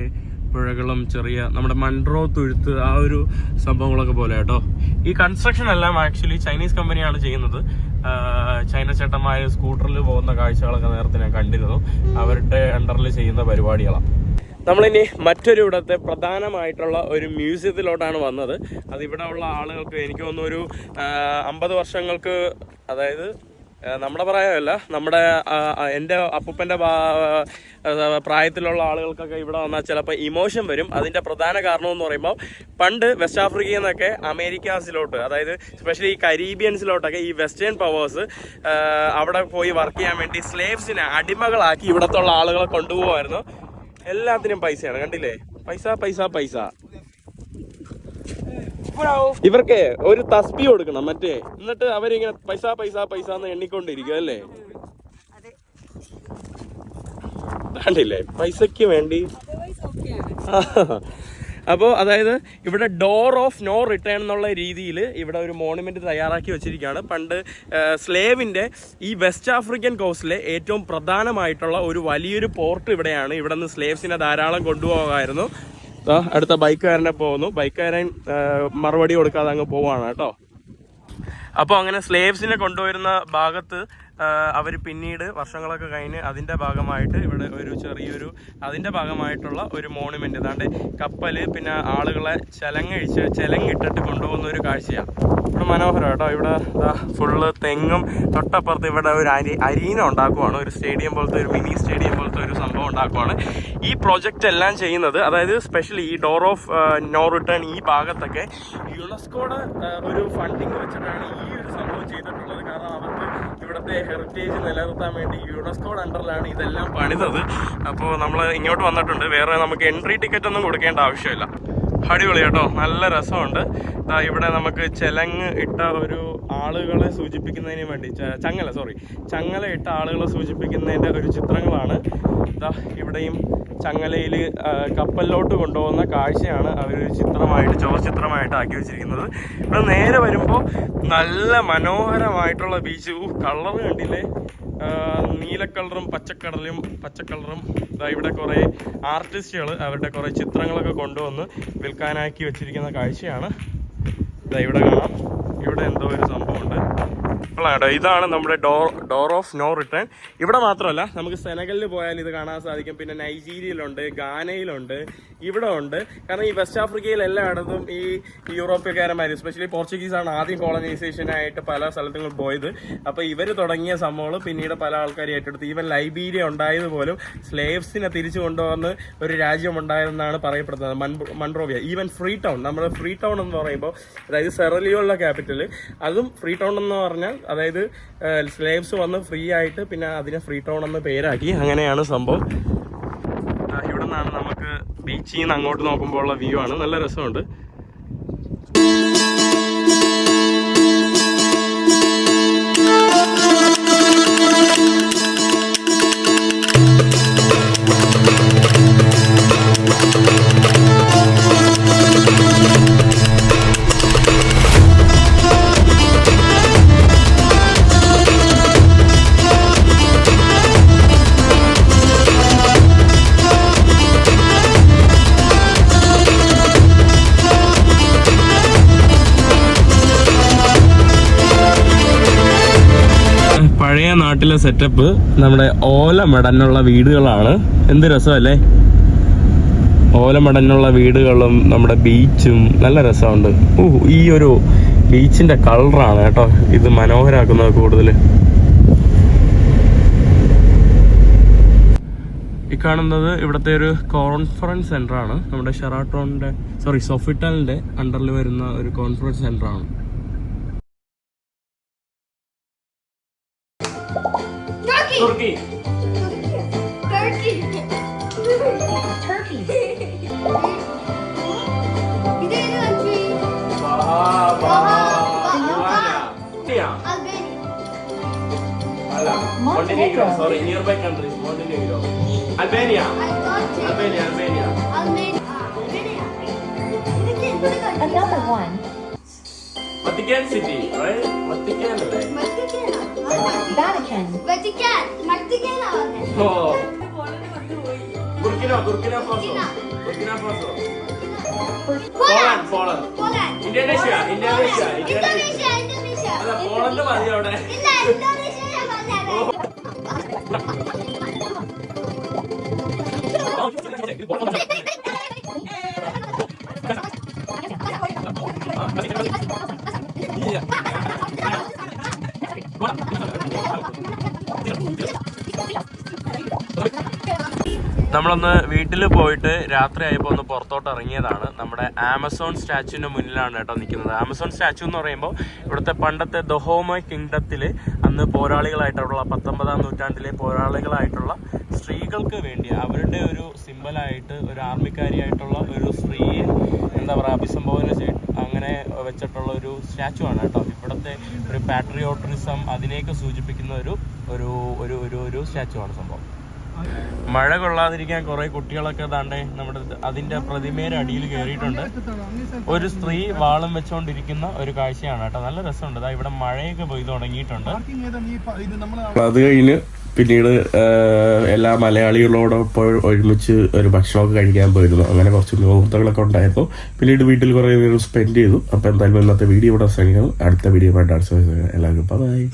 പുഴകളും ചെറിയ നമ്മുടെ മൺട്രോ തുഴുത്ത് ആ ഒരു സംഭവങ്ങളൊക്കെ പോലെ കേട്ടോ. ഈ കൺസ്ട്രക്ഷൻ എല്ലാം ആക്ച്വലി ചൈനീസ് കമ്പനിയാണ് ചെയ്യുന്നത്. ചൈന ചേട്ടന്മാർ സ്കൂട്ടറിൽ പോകുന്ന കാഴ്ചകളൊക്കെ നേരത്തെ ഞാൻ കണ്ടിരുന്നു. അവരുടെ അണ്ടറിൽ ചെയ്യുന്ന പരിപാടികളാണ് നമ്മളിനി മറ്റൊരു ഇവിടുത്തെ പ്രധാനമായിട്ടുള്ള ഒരു മ്യൂസിയത്തിലോട്ടാണ് വന്നത്. അത് ഇവിടെ ഉള്ള ആളുകൾക്ക് എനിക്ക് തോന്നുന്നു ഒരു അമ്പത് വർഷങ്ങൾക്ക് അതായത് നമ്മുടെ പ്രായമല്ല. നമ്മുടെ എന്റെ അപ്പൂപ്പന്റെ പ്രായത്തിലുള്ള ആളുകൾക്കൊക്കെ ഇവിടെ വന്നാൽ ചിലപ്പോൾ ഇമോഷൻ വരും. അതിന്റെ പ്രധാന കാരണം എന്ന് പറയുമ്പോൾ പണ്ട് വെസ്റ്റ് ആഫ്രിക്കയിൽ നിന്നൊക്കെ അമേരിക്കാസിലോട്ട് അതായത് സ്പെഷ്യലി ഈ കരീബിയൻസിലോട്ടൊക്കെ ഈ വെസ്റ്റേൺ പവേഴ്സ് അവിടെ പോയി വർക്ക് ചെയ്യാൻ വേണ്ടി സ്ലേവ്സിനെ അടിമകളാക്കി ഇവിടത്തുള്ള ആളുകളെ കൊണ്ടുപോകുമായിരുന്നു. എല്ലാത്തിനും പൈസയാണ്. കണ്ടില്ലേ? പൈസ പൈസ പൈസ. ഇവർക്ക് ഒരു തസ്ബി കൊടുക്കണം മറ്റേ. എന്നിട്ട് അവരിങ്ങനെ പൈസ പൈസ പൈസ എന്ന് എണ്ണിക്കൊണ്ടിരിക്കും അല്ലേ? വേണ്ടില്ലേ പൈസക്ക് വേണ്ടി. [LAUGHS] അപ്പോൾ അതായത് ഇവിടെ ഡോർ ഓഫ് നോ റിട്ടേൺ എന്നുള്ള രീതിയിൽ ഇവിടെ ഒരു മോണുമെന്റ് തയ്യാറാക്കി വെച്ചിരിക്കുകയാണ്. പണ്ട് സ്ലേവിന്റെ ഈ വെസ്റ്റ് ആഫ്രിക്കൻ കോസ്റ്റിലെ ഏറ്റവും പ്രധാനമായിട്ടുള്ള ഒരു വലിയൊരു പോർട്ട് ഇവിടെയാണ്. ഇവിടെ നിന്ന് സ്ലേവ്സിനെ ധാരാളം കൊണ്ടുപോകാമായിരുന്നു അടുത്ത ബൈക്കുകാരനെ പോകുന്നു ബൈക്കുകാരൻ മറുപടി കൊടുക്കാതെ അങ്ങ് പോവാണ് കേട്ടോ. അപ്പോൾ അങ്ങനെ സ്ലേവ്സിനെ കൊണ്ടുവരുന്ന ഭാഗത്ത് അവർ പിന്നീട് വർഷങ്ങളൊക്കെ കഴിഞ്ഞ് അതിന്റെ ഭാഗമായിട്ട് ഇവിടെ ഒരു ചെറിയൊരു അതിന്റെ ഭാഗമായിട്ടുള്ള ഒരു മോണുമെന്റ് ഏതാണ്ട് കപ്പൽ പിന്നെ ആളുകളെ ചെലങ്ങഴിച്ച് ചെലങ്ങിട്ടിട്ട് കൊണ്ടുപോകുന്ന ഒരു കാഴ്ചയാണ് ഇവിടെ മനോഹരം കേട്ടോ. ഇവിടെ ഫുള്ള് തെങ്ങും തൊട്ടപ്പുറത്ത് ഇവിടെ ഒരു അരി അരീന ഉണ്ടാക്കുവാണ്. ഒരു സ്റ്റേഡിയം പോലത്തെ ഒരു മിനി സ്റ്റേഡിയം പോലത്തെ ഒരു സംഭവം ഉണ്ടാക്കുവാണ്. ഈ പ്രോജക്റ്റ് എല്ലാം ചെയ്യുന്നത് അതായത് സ്പെഷ്യലി ഈ ഡോർ ഓഫ് നോ റിട്ടേൺ ഈ ഭാഗത്തൊക്കെ യുനെസ്കോയുടെ ഒരു ഫണ്ടിങ് വെച്ചിട്ടാണ് ഈ ഒരു സംഭവം ചെയ്തിട്ടുള്ളത്. കാരണം അവർക്ക് ഇവിടുത്തെ ഹെറിറ്റേജ് നിലനിർത്താൻ വേണ്ടി യുനെസ്കോയുടെ അണ്ടറിലാണ് ഇതെല്ലാം പണിതത്. അപ്പോൾ നമ്മൾ ഇങ്ങോട്ട് വന്നിട്ടുണ്ട്. വേറെ നമുക്ക് എൻട്രി ടിക്കറ്റ് ഒന്നും കൊടുക്കേണ്ട ആവശ്യമില്ല. അടിപൊളി കേട്ടോ നല്ല രസമുണ്ട്. ഇവിടെ നമുക്ക് ചെലങ്ങ് ഇട്ട ഒരു ആളുകളെ സൂചിപ്പിക്കുന്നതിന് വേണ്ടി ചങ്ങല സോറി ചങ്ങല ഇട്ട ആളുകളെ സൂചിപ്പിക്കുന്നതിന്റെ ഒരു ചിത്രങ്ങളാണ്. ഇതാ ഇവിടെയും ചങ്ങലയിൽ കപ്പലിലോട്ട് കൊണ്ടുപോകുന്ന കാഴ്ചയാണ് അവരൊരു ചിത്രമായിട്ട് ചോർച്ചിത്രമായിട്ട് ആക്കി വെച്ചിരിക്കുന്നത്. ഇവിടെ നേരെ വരുമ്പോൾ നല്ല മനോഹരമായിട്ടുള്ള ബീച്ച്. കളർ കണ്ടില്ലേ? നീലക്കളറും നീല കളറും പച്ചക്കളറും. പച്ചക്കളറും ഇവിടെ കുറേ ആർട്ടിസ്റ്റുകൾ അവരുടെ കുറേ ചിത്രങ്ങളൊക്കെ കൊണ്ടുവന്ന് വിൽക്കാനാക്കി വെച്ചിരിക്കുന്ന കാഴ്ചയാണ്. ഇവിടെ കാണാം. ഇവിടെ എന്തോ ഒരു സംഭവമുണ്ട്. കേട്ടോ. ഇതാണ് നമ്മുടെ door door of no return. ഇവിടെ മാത്രമല്ല നമുക്ക് സെനഗലിൽ പോയാൽ ഇത് കാണാൻ സാധിക്കും. പിന്നെ നൈജീരിയയിലുണ്ട് ഗാനയിലുണ്ട് ഇവിടെ ഉണ്ട്. കാരണം ഈ വെസ്റ്റ് ആഫ്രിക്കയിൽ എല്ലായിടത്തും ഈ യൂറോപ്യക്കാരന്മാർ എസ്പെഷ്യലി പോർച്ചുഗീസ് ആണ് ആദ്യം കോളനൈസേഷനായിട്ട് പല സ്ഥലത്തും പോയത്. അപ്പോൾ ഇവർ തുടങ്ങിയ സംഭവങ്ങൾ പിന്നീട് പല ആൾക്കാർ ഏറ്റെടുത്ത്. ഈവൻ ലൈബീരിയ ഉണ്ടായത് പോലും സ്ലേവ്സിനെ തിരിച്ചു കൊണ്ടുവന്ന് ഒരു രാജ്യം ഉണ്ടായതെന്നാണ് പറയപ്പെടുന്നത്. മൺ- മൺറോവിയ ഈവൻ ഫ്രീ ടൗൺ നമ്മുടെ ഫ്രീ ടൗൺ എന്ന് പറയുമ്പോൾ അതായത് സെറലിയോളിലെ ക്യാപിറ്റൽ അതും ഫ്രീ ടൗൺ എന്ന് പറഞ്ഞാൽ അതായത് സ്ലേവ്സ് വന്ന് ഫ്രീ ആയിട്ട് പിന്നെ അതിനെ ഫ്രീ ടൗൺ എന്ന് പേരാക്കി. അങ്ങനെയാണ് സംഭവം. ഇവിടെ നിന്നാണ് നമുക്ക് ബീച്ചിൽ നിന്ന് അങ്ങോട്ട് നോക്കുമ്പോൾ ഉള്ള വ്യൂ ആണ്. നല്ല രസമുണ്ട്. പഴയ സെറ്റപ്പ് നമ്മുടെ ഓലമടനുള്ള വീടുകളാണ്. എന്ത് രസമല്ലേ? ഓലമടനുള്ള വീടുകളും നമ്മുടെ ബീച്ചും നല്ല രസമുണ്ട്. ഓ ഈ ഒരു ബീച്ചിന്റെ കളറാണ് കേട്ടോ ഇത് മനോഹരാക്കുന്നത് കൂടുതൽ ഈ കാണുന്നത് ഇവിടുത്തെ ഒരു കോൺഫറൻസ് സെന്റർ ആണ്. നമ്മുടെ ഷെറാട്ടോണിന്റെ സോറി സോഫിറ്റലിന്റെ അണ്ടറിൽ വരുന്ന ഒരു conference centre Turkey. Turkey. Turkey. Turkey. country. Baha, Baha, Albania. Albania. Montenegro. Sorry, nearby countries. Montenegro. Albania. Albania. Albania. Albania. Albania. Another one. Vatican city Vatican അല്ലേ Vatican. Vatican. Vatican. Vatican ആണ്. ഓ Burkina Burkina Faso Burkina Faso Poland. Poland Poland Poland. Indonesia Indonesia Poland. Indonesia Indonesia. Indonesia. അല്ല Poland മതി അവിടെ Indonesia [LAUGHS] [LAUGHS] നമ്മളൊന്ന് വീട്ടിൽ പോയിട്ട് രാത്രി ആയപ്പോൾ ഒന്ന് പുറത്തോട്ട് ഇറങ്ങിയതാണ്. നമ്മുടെ ആമസോൺ സ്റ്റാച്ചുവിന്റെ മുന്നിലാണ് കേട്ടോ നിൽക്കുന്നത്. ആമസോൺ സ്റ്റാച്ചു എന്ന് പറയുമ്പോൾ ഇവിടുത്തെ പണ്ടത്തെ ദൊഹോമ കിങ്ഡത്തിൽ അന്ന് പോരാളികളായിട്ടുള്ള പത്തൊമ്പതാം നൂറ്റാണ്ടിലെ പോരാളികളായിട്ടുള്ള സ്ത്രീകൾക്ക് വേണ്ടി അവരുടെ ഒരു സിമ്പലായിട്ട് ഒരു ആർമിക്കാരിയായിട്ടുള്ള ഒരു സ്ത്രീയെ എന്താ പറയുക അഭിസംബോധന ചെയ്ത് അങ്ങനെ വെച്ചിട്ടുള്ള ഒരു സ്റ്റാച്ചു ആണ് കേട്ടോ. ഇവിടുത്തെ ഒരു പാട്രിയോട്ടിസം അതിനെയൊക്കെ സൂചിപ്പിക്കുന്ന ഒരു ഒരു ഒരു ഒരു സ്റ്റാച്ചു ആണ് സംഭവം. മഴ കൊള്ളാതിരിക്കാൻ കുറെ കുട്ടികളൊക്കെ താണ്ടേ നമ്മുടെ അതിന്റെ പ്രതിമയുടെ അടിയിൽ കയറിയിട്ടുണ്ട്. ഒരു സ്ത്രീ വാളം വെച്ചുകൊണ്ടിരിക്കുന്ന ഒരു കാഴ്ചയാണ് കേട്ടോ. നല്ല രസമുണ്ട്. ഇവിടെ മഴയൊക്കെ പോയി തുടങ്ങിയിട്ടുണ്ട്. അത് കഴിഞ്ഞ് പിന്നീട് എല്ലാ മലയാളികളോടൊപ്പം ഒരുമിച്ച് ഒരു ഭക്ഷണമൊക്കെ കഴിക്കാൻ പോയിരുന്നു. അങ്ങനെ കുറച്ച് മുഹൂർത്തങ്ങളൊക്കെ ഉണ്ടായിരുന്നു. പിന്നീട് വീട്ടിൽ കുറേ നേരം സ്പെൻഡ് ചെയ്തു. അപ്പോൾ എന്തായാലും ഇന്നത്തെ വീഡിയോ ഇവിടെ അവസാനിക്കുന്നു. അടുത്ത വീഡിയോ ആയിട്ട് അടുത്ത എല്ലാവർക്കും ബൈ